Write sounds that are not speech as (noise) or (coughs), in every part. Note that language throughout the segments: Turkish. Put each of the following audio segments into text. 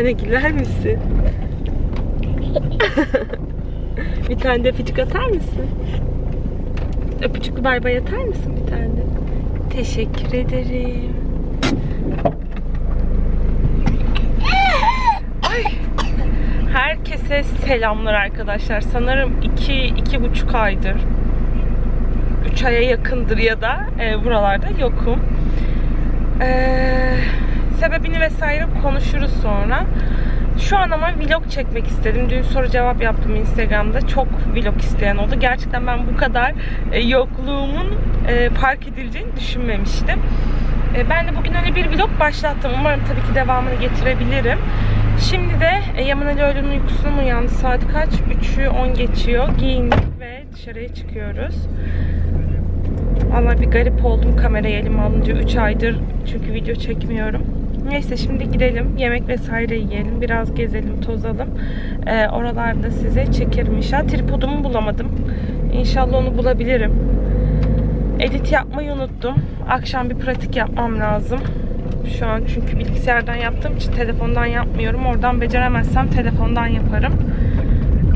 tane güler misin? (laughs) bir tane de öpücük atar mısın? Öpücüklü bay bay atar mısın bir tane? Teşekkür ederim. Ay. Herkese selamlar arkadaşlar. Sanırım iki, iki buçuk aydır 3 aya yakındır ya da e, buralarda yokum. Ee, sebebini vesaire konuşuruz sonra. Şu an ama vlog çekmek istedim. Dün soru cevap yaptım Instagram'da. Çok vlog isteyen oldu. Gerçekten ben bu kadar e, yokluğumun e, fark edileceğini düşünmemiştim. E, ben de bugün öyle bir vlog başlattım. Umarım tabii ki devamını getirebilirim. Şimdi de Yaman Ali öğlen uykusuna mı uyandı? Saat kaç? 3'ü 10 geçiyor. Giyindik ve dışarıya çıkıyoruz. Valla bir garip oldum kamerayı elime alınca 3 aydır çünkü video çekmiyorum. Neyse şimdi gidelim yemek vesaire yiyelim biraz gezelim tozalım. Ee, oralarda size çekerim inşallah. Tripodumu bulamadım. İnşallah onu bulabilirim. Edit yapmayı unuttum. Akşam bir pratik yapmam lazım. Şu an çünkü bilgisayardan yaptığım için telefondan yapmıyorum. Oradan beceremezsem telefondan yaparım.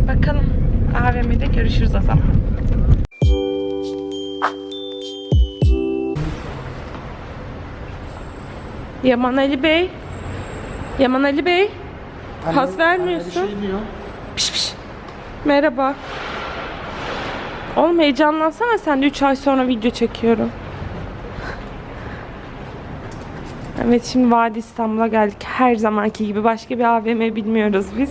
Bakalım AVM'de görüşürüz o zaman. Yaman Ali Bey. Yaman Ali Bey. Pas vermiyorsun. Piş piş. Merhaba. Oğlum heyecanlansana sen de 3 ay sonra video çekiyorum. Evet şimdi Vadi İstanbul'a geldik. Her zamanki gibi başka bir AVM bilmiyoruz biz.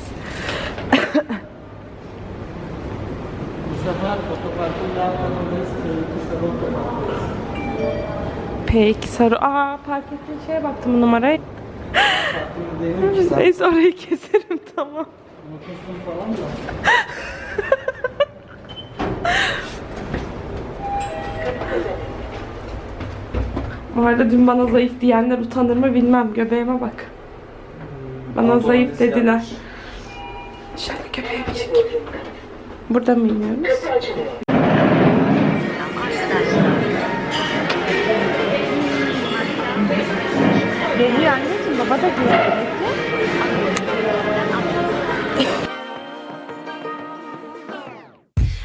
Peki sarı. Aa park ettiğin şeye baktım bu sen. Neyse orayı keserim tamam. Falan da. Bu arada dün bana zayıf diyenler utanır mı bilmem. Göbeğime bak. Bana zayıf dediler. Şöyle göbeğe bir çekeyim. Burada mı iniyoruz? Baba da geliyor.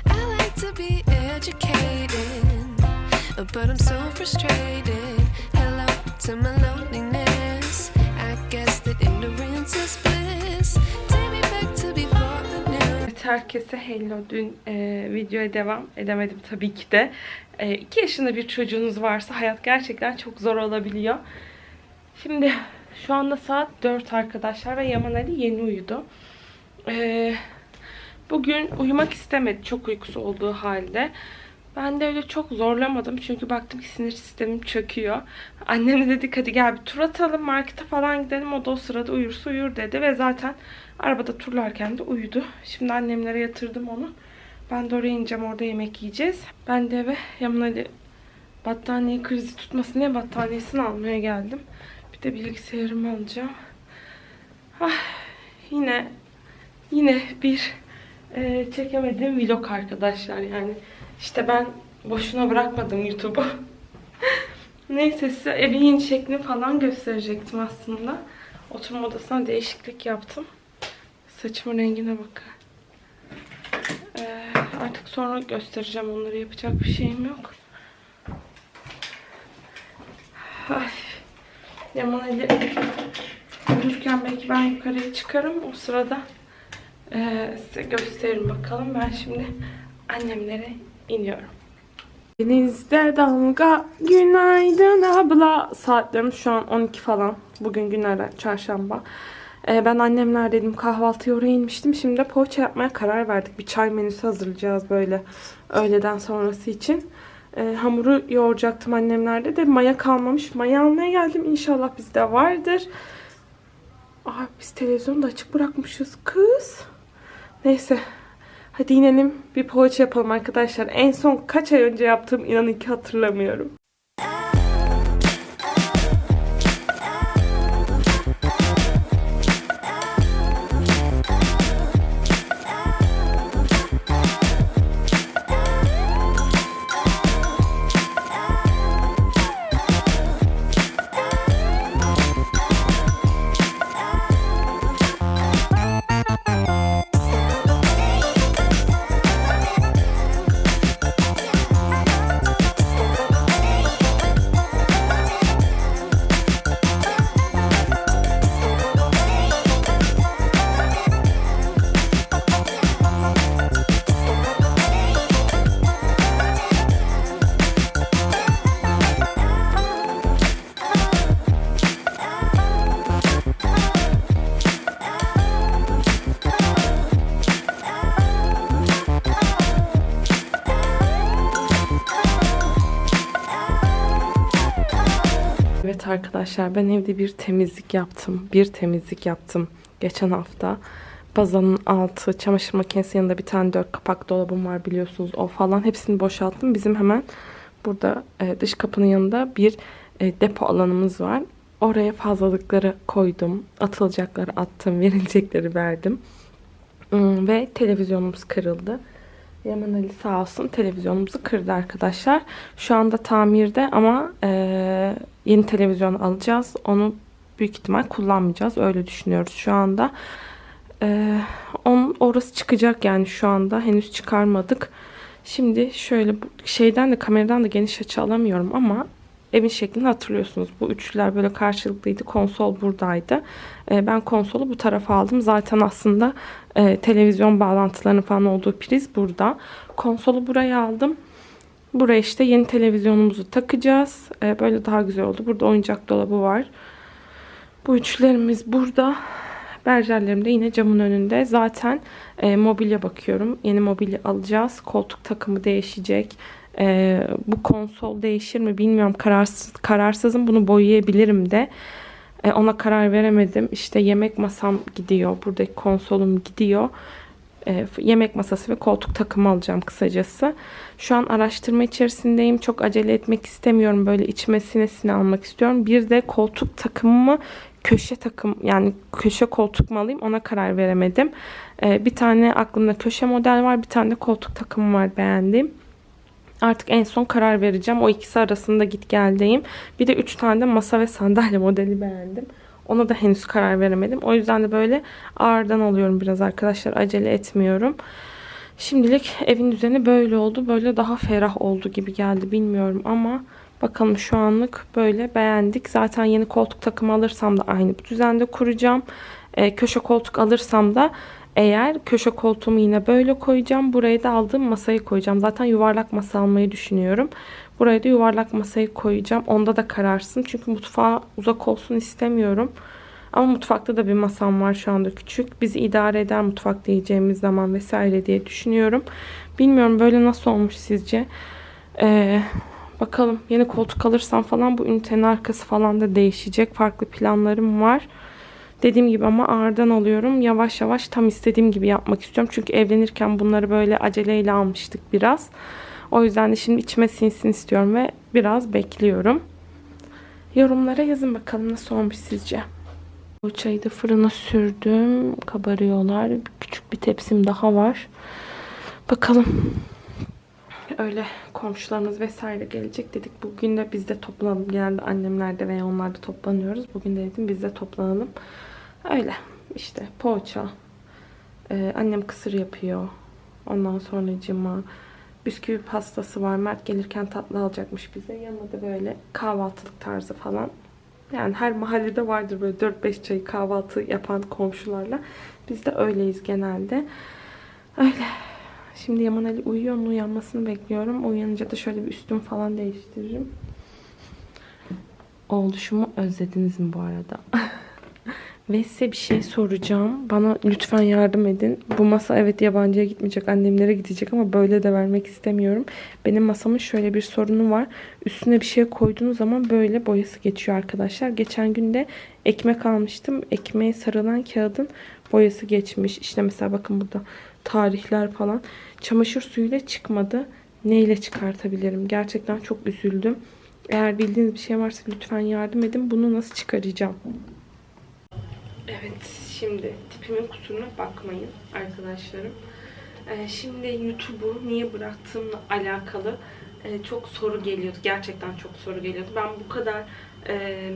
I like to be educated, but I'm so frustrated. Hello to my loneliness. I guess that ignorance is bliss. Take me back to before the new. Evet, herkese hello. Dün e, videoya devam edemedim tabii ki de. 2 yaşında bir çocuğunuz varsa hayat gerçekten çok zor olabiliyor. Şimdi şu anda saat 4 arkadaşlar ve Yaman Ali yeni uyudu. E, bugün uyumak istemedi çok uykusu olduğu halde. Ben de öyle çok zorlamadım çünkü baktım ki sinir sistemim çöküyor. Annem de dedik hadi gel bir tur atalım markete falan gidelim. O da o sırada uyursa uyur dedi ve zaten arabada turlarken de uyudu. Şimdi annemlere yatırdım onu. Ben de oraya ineceğim orada yemek yiyeceğiz. Ben de eve Yaman Ali battaniye krizi tutmasın diye battaniyesini almaya geldim. Bir de bilgisayarımı alacağım. Ah, yine yine bir e, çekemediğim vlog arkadaşlar yani. İşte ben boşuna bırakmadım YouTube'u. (laughs) Neyse size evin yeni şeklini falan gösterecektim aslında. Oturma odasına değişiklik yaptım. Saçımın rengine bakın. Ee, artık sonra göstereceğim onları. Yapacak bir şeyim yok. Ay. Yaman Ali belki ben yukarıya çıkarım. O sırada ee, size gösteririm bakalım. Ben şimdi annemlere iniyorum. Denizde dalga günaydın abla. Saatlerimiz şu an 12 falan. Bugün günlerden çarşamba. Ee, ben annemlerdeydim kahvaltıya oraya inmiştim. Şimdi de poğaça yapmaya karar verdik. Bir çay menüsü hazırlayacağız böyle öğleden sonrası için. Ee, hamuru yoğuracaktım annemlerde de maya kalmamış. Maya almaya geldim. İnşallah bizde vardır. Aa, biz televizyonu da açık bırakmışız kız. Neyse. Hadi inelim bir poğaça yapalım arkadaşlar. En son kaç ay önce yaptığım inanın ki hatırlamıyorum. Arkadaşlar ben evde bir temizlik yaptım. Bir temizlik yaptım geçen hafta. Bazanın altı, çamaşır makinesi yanında bir tane dört kapak dolabım var biliyorsunuz o falan. Hepsini boşalttım. Bizim hemen burada e, dış kapının yanında bir e, depo alanımız var. Oraya fazlalıkları koydum. Atılacakları attım, (laughs) verilecekleri verdim. Hmm, Ve televizyonumuz kırıldı. Yaman Ali sağ olsun televizyonumuzu kırdı arkadaşlar. Şu anda tamirde ama e, yeni televizyon alacağız. Onu büyük ihtimal kullanmayacağız. Öyle düşünüyoruz şu anda. E, onun, orası çıkacak yani şu anda. Henüz çıkarmadık. Şimdi şöyle bu şeyden de kameradan da geniş açı alamıyorum ama evin şeklini hatırlıyorsunuz. Bu üçlüler böyle karşılıklıydı. Konsol buradaydı. E, ben konsolu bu tarafa aldım. Zaten aslında e, televizyon bağlantılarının falan olduğu priz burada. Konsolu buraya aldım. Buraya işte yeni televizyonumuzu takacağız. E, böyle daha güzel oldu. Burada oyuncak dolabı var. Bu üçlerimiz burada. Berjerlerim de yine camın önünde. Zaten e, mobilya bakıyorum. Yeni mobilya alacağız. Koltuk takımı değişecek. E, bu konsol değişir mi bilmiyorum. Kararsız, kararsızım. Bunu boyayabilirim de. E, ona karar veremedim. İşte yemek masam gidiyor. Buradaki konsolum gidiyor. E, yemek masası ve koltuk takımı alacağım kısacası. Şu an araştırma içerisindeyim. Çok acele etmek istemiyorum. Böyle içime sinesine almak istiyorum. Bir de koltuk takımımı köşe takım yani köşe koltuk mu alayım ona karar veremedim. E, bir tane aklımda köşe model var. Bir tane de koltuk takımı var beğendiğim. Artık en son karar vereceğim. O ikisi arasında git geldeyim. Bir de üç tane de masa ve sandalye modeli beğendim. Ona da henüz karar veremedim. O yüzden de böyle ağırdan alıyorum biraz arkadaşlar. Acele etmiyorum. Şimdilik evin düzeni böyle oldu. Böyle daha ferah oldu gibi geldi bilmiyorum ama bakalım şu anlık böyle beğendik. Zaten yeni koltuk takımı alırsam da aynı düzende kuracağım. Ee, köşe koltuk alırsam da eğer köşe koltuğumu yine böyle koyacağım. Buraya da aldığım masayı koyacağım. Zaten yuvarlak masa almayı düşünüyorum. Buraya da yuvarlak masayı koyacağım. Onda da kararsın. Çünkü mutfağa uzak olsun istemiyorum. Ama mutfakta da bir masam var şu anda küçük. Bizi idare eder mutfakta yiyeceğimiz zaman vesaire diye düşünüyorum. Bilmiyorum böyle nasıl olmuş sizce? Ee, bakalım yeni koltuk alırsam falan bu ünitenin arkası falan da değişecek. Farklı planlarım var. Dediğim gibi ama ağırdan alıyorum. Yavaş yavaş tam istediğim gibi yapmak istiyorum. Çünkü evlenirken bunları böyle aceleyle almıştık biraz. O yüzden de şimdi içime sinsin istiyorum ve biraz bekliyorum. Yorumlara yazın bakalım nasıl olmuş sizce. Bu çayı da fırına sürdüm. Kabarıyorlar. Küçük bir tepsim daha var. Bakalım. Öyle komşularımız vesaire gelecek dedik. Bugün de biz de toplanalım. Genelde annemlerde veya onlarda toplanıyoruz. Bugün de dedim biz de toplanalım. Öyle işte poğaça. Ee, annem kısır yapıyor. Ondan sonra cima. Bisküvi pastası var. Mert gelirken tatlı alacakmış bize. Yanında da böyle kahvaltılık tarzı falan. Yani her mahallede vardır böyle 4-5 çayı kahvaltı yapan komşularla. Biz de öyleyiz genelde. Öyle. Şimdi Yaman Ali uyuyor. Onun uyanmasını bekliyorum. Uyanınca da şöyle bir üstümü falan değiştiririm. Oluşumu özlediniz mi bu arada? (laughs) Ve size bir şey soracağım. Bana lütfen yardım edin. Bu masa evet yabancıya gitmeyecek, annemlere gidecek ama böyle de vermek istemiyorum. Benim masamın şöyle bir sorunu var. Üstüne bir şey koyduğunuz zaman böyle boyası geçiyor arkadaşlar. Geçen gün de ekmek almıştım. Ekmeğe sarılan kağıdın boyası geçmiş. İşte mesela bakın burada tarihler falan. Çamaşır suyuyla çıkmadı. Neyle çıkartabilirim? Gerçekten çok üzüldüm. Eğer bildiğiniz bir şey varsa lütfen yardım edin. Bunu nasıl çıkaracağım? Evet, şimdi tipimin kusuruna bakmayın arkadaşlarım. Ee, şimdi YouTube'u niye bıraktığımla alakalı e, çok soru geliyordu. Gerçekten çok soru geliyordu. Ben bu kadar e,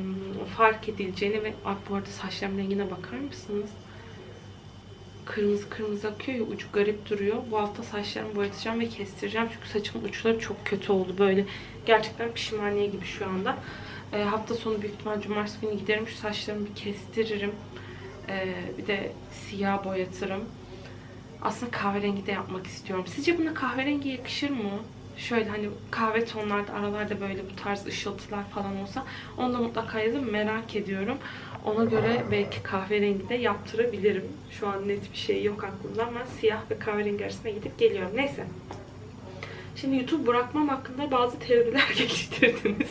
fark edileceğini ve Ay, bu arada saçlarım rengine bakar mısınız? Kırmızı kırmızı akıyor ya ucu garip duruyor. Bu hafta saçlarımı boyatacağım ve kestireceğim. Çünkü saçımın uçları çok kötü oldu. Böyle gerçekten pişmaniye gibi şu anda. E, hafta sonu büyük ihtimal cumartesi günü giderim. Şu saçlarımı bir kestiririm. Ee, bir de siyah boyatırım. Aslında kahverengi de yapmak istiyorum. Sizce buna kahverengi yakışır mı? Şöyle hani kahve tonlarda aralarda böyle bu tarz ışıltılar falan olsa onu da mutlaka yazın merak ediyorum. Ona göre belki kahverengi de yaptırabilirim. Şu an net bir şey yok aklımda ama siyah ve kahverengi arasında gidip geliyorum. Neyse. Şimdi YouTube bırakmam hakkında bazı teoriler (laughs) geliştirdiniz.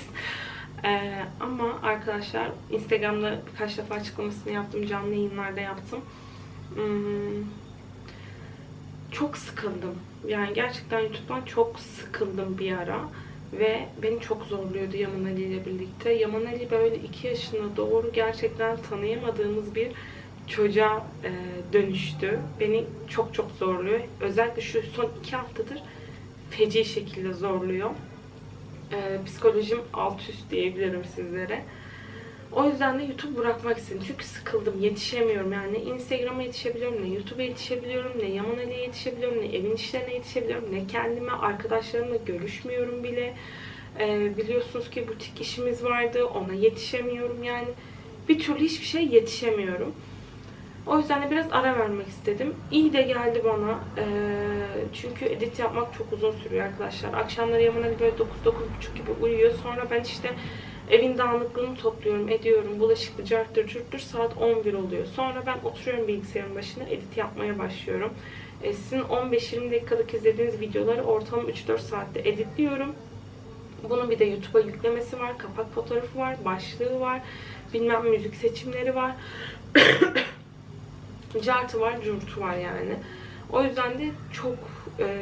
Ee, ama arkadaşlar Instagram'da birkaç defa açıklamasını yaptım. Canlı yayınlarda yaptım. Hmm, çok sıkıldım. Yani gerçekten YouTube'dan çok sıkıldım bir ara. Ve beni çok zorluyordu Yaman Ali ile birlikte. Yaman Ali böyle 2 yaşına doğru gerçekten tanıyamadığımız bir çocuğa e, dönüştü. Beni çok çok zorluyor. Özellikle şu son 2 haftadır feci şekilde zorluyor. E, psikolojim alt üst diyebilirim sizlere. O yüzden de YouTube bırakmak istedim. Çünkü sıkıldım. Yetişemiyorum yani. Instagram'a yetişebiliyorum, ne YouTube'a yetişebiliyorum, ne Yaman Ali'ye yetişebiliyorum, ne evin işlerine yetişebiliyorum, ne kendime, arkadaşlarımla görüşmüyorum bile. Ee, biliyorsunuz ki butik işimiz vardı. Ona yetişemiyorum yani. Bir türlü hiçbir şey yetişemiyorum. O yüzden de biraz ara vermek istedim. İyi de geldi bana. Ee, çünkü edit yapmak çok uzun sürüyor arkadaşlar. Akşamları Yaman Ali böyle 9-9.30 gibi uyuyor. Sonra ben işte evin dağınıklığını topluyorum, ediyorum. Bulaşıklı, carttır, curttur. Saat 11 oluyor. Sonra ben oturuyorum bilgisayarın başına. Edit yapmaya başlıyorum. Ee, sizin 15-20 dakikalık izlediğiniz videoları ortalama 3-4 saatte editliyorum. Bunun bir de YouTube'a yüklemesi var. Kapak fotoğrafı var. Başlığı var. Bilmem müzik seçimleri var. (coughs) Cartı var, curtu var yani. O yüzden de çok e,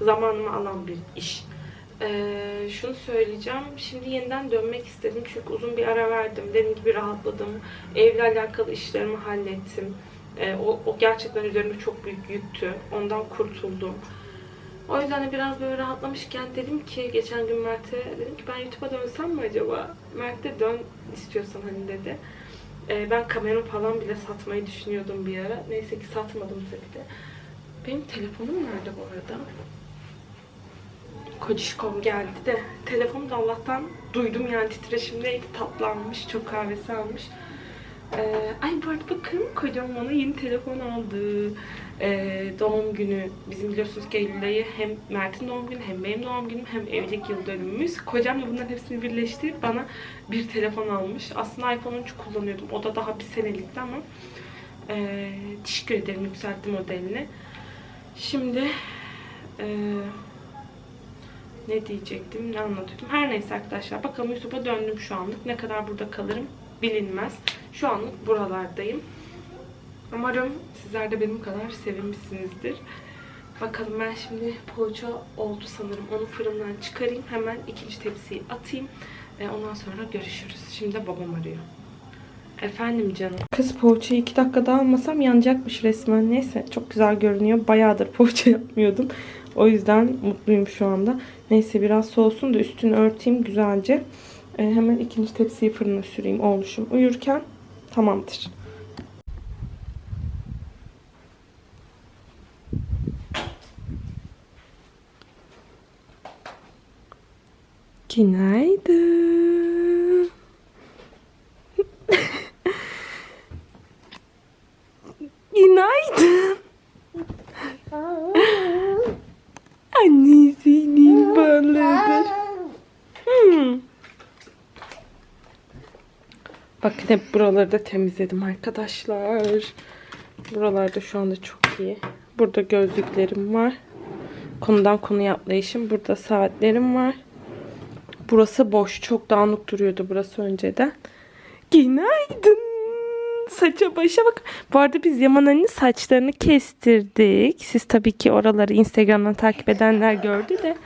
zamanımı alan bir iş. E, şunu söyleyeceğim. Şimdi yeniden dönmek istedim. Çünkü uzun bir ara verdim. Dediğim gibi rahatladım. Evle alakalı işlerimi hallettim. E, o, o gerçekten üzerinde çok büyük yüktü. Ondan kurtuldum. O yüzden de biraz böyle rahatlamışken dedim ki geçen gün Mert'e dedim ki ben YouTube'a dönsem mi acaba? Mert de dön istiyorsan hani dedi. Ee, ben kameramı falan bile satmayı düşünüyordum bir ara. Neyse ki satmadım tabii de. Benim telefonum nerede bu arada? Kocişkom geldi de. Telefonu da Allah'tan duydum yani titreşimdeydi. Tatlanmış. Çok kahvesi almış. Ee, ay bu arada bakın kocam bana yeni telefon aldı. Ee, doğum günü. Bizim biliyorsunuz ki Eylül ayı hem Mert'in doğum günü hem benim doğum günüm hem evlilik yıl dönümümüz. Kocam da bunların hepsini birleştirip bana bir telefon almış. Aslında iPhone 13 kullanıyordum. O da daha bir senelikti ama ee, teşekkür ederim yükselttim modelini. Şimdi ee, ne diyecektim, ne anlatıyordum. Her neyse arkadaşlar. Bakalım YouTube'a döndüm şu anlık. Ne kadar burada kalırım bilinmez. Şu anlık buralardayım. Umarım sizler de benim kadar sevinmişsinizdir. Bakalım ben şimdi poğaça oldu sanırım. Onu fırından çıkarayım. Hemen ikinci tepsiyi atayım. Ve ondan sonra görüşürüz. Şimdi babam arıyor. Efendim canım. Kız poğaçayı iki dakika daha almasam yanacakmış resmen. Neyse çok güzel görünüyor. Bayağıdır poğaça (laughs) yapmıyordum. O yüzden mutluyum şu anda. Neyse biraz soğusun da üstünü örteyim güzelce. Ee, hemen ikinci tepsiyi fırına süreyim oğluşum uyurken. Tamamdır. Günaydın. Günaydın. Annesinin balığıdır. Hmm. Hep buraları da temizledim arkadaşlar. Buralarda şu anda çok iyi. Burada gözlüklerim var. Konudan konuya atlayışım. Burada saatlerim var. Burası boş. Çok dağınık duruyordu burası önceden. Günaydın. Saça başa bak. Bu arada biz Yaman Ali'nin saçlarını kestirdik. Siz tabii ki oraları Instagram'dan takip edenler gördü de.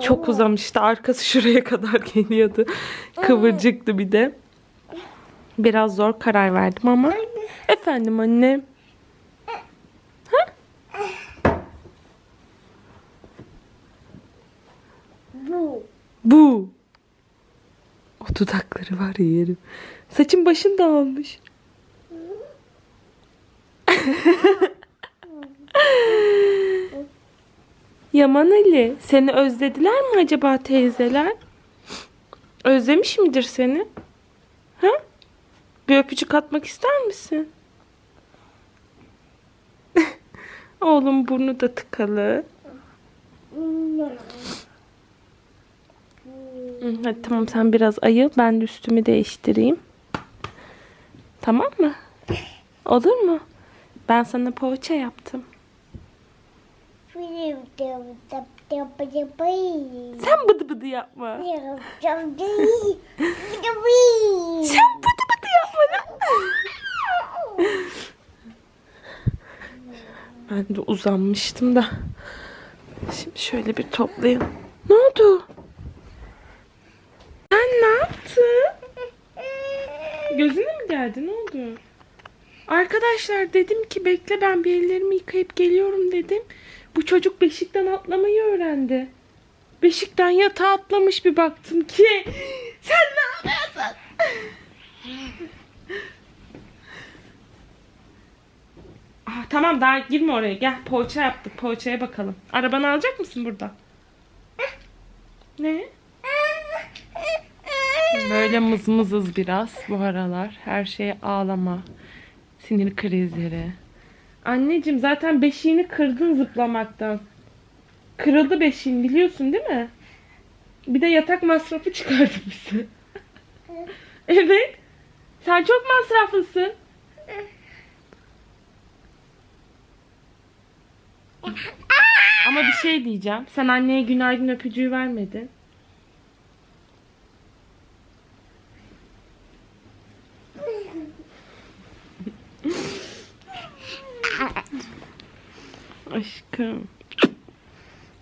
Çok uzamıştı. Arkası şuraya (laughs) kadar geliyordu. Kıvırcıktı bir de. Biraz zor karar verdim ama. Efendim annem. Bu. Bu. O dudakları var ya yerim. Saçın başın dağılmış. (laughs) Yaman Ali, seni özlediler mi acaba teyzeler? Özlemiş midir seni? Ha? Bir öpücük atmak ister misin? (laughs) Oğlum burnu da tıkalı. Hadi tamam sen biraz ayıl. Ben de üstümü değiştireyim. Tamam mı? Olur mu? Ben sana poğaça yaptım. Sen bıdı bıdı yapma. Sen bıdı. Ben de uzanmıştım da. Şimdi şöyle bir toplayalım. Ne oldu? Sen ne yaptın? Gözüne mi geldi? Ne oldu? Arkadaşlar dedim ki bekle ben bir ellerimi yıkayıp geliyorum dedim. Bu çocuk beşikten atlamayı öğrendi. Beşikten yatağa atlamış bir baktım ki. Sen ne yapıyorsun? Ah, tamam daha girme oraya. Gel poğaça yaptık. Poğaçaya bakalım. Arabanı alacak mısın burada? Ne? Böyle mızmızız biraz bu aralar. Her şeye ağlama. Sinir krizleri. Anneciğim zaten beşiğini kırdın zıplamaktan. Kırıldı beşiğin biliyorsun değil mi? Bir de yatak masrafı çıkardı bize. evet. Sen çok masraflısın. Ama bir şey diyeceğim. Sen anneye günaydın öpücüğü vermedin. Aşkım.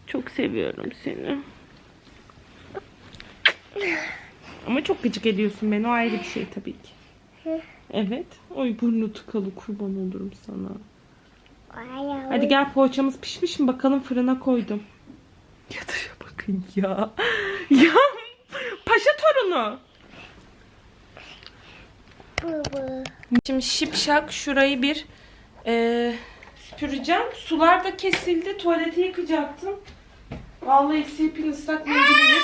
Çok seviyorum seni. Ama çok gıcık ediyorsun beni. O ayrı bir şey tabii ki. Evet. Oy burnu tıkalı kurban olurum sana. Hadi gel poğaçamız pişmiş mi bakalım fırına koydum. Ya da ya bakın (laughs) ya. Ya paşa torunu. Şimdi şipşak şurayı bir eee süpüreceğim. Sular da kesildi. Tuvaleti yıkacaktım. Vallahi sipin ıslak mendiliyle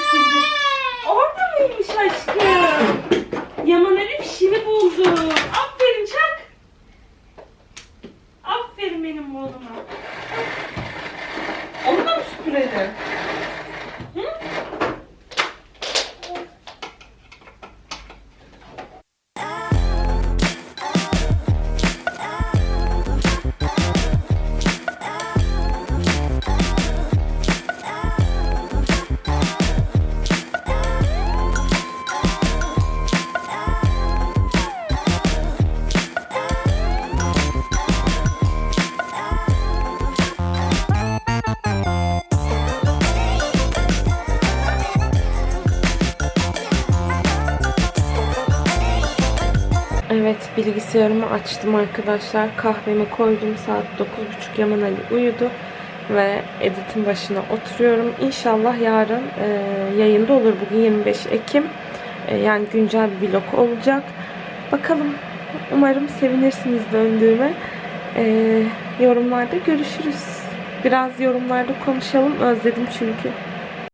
Evet bilgisayarımı açtım arkadaşlar. Kahvemi koydum. Saat 9.30 Yaman Ali uyudu. Ve editin başına oturuyorum. İnşallah yarın e, yayında olur. Bugün 25 Ekim. E, yani güncel bir vlog olacak. Bakalım. Umarım sevinirsiniz döndüğüme. E, yorumlarda görüşürüz. Biraz yorumlarda konuşalım. Özledim çünkü.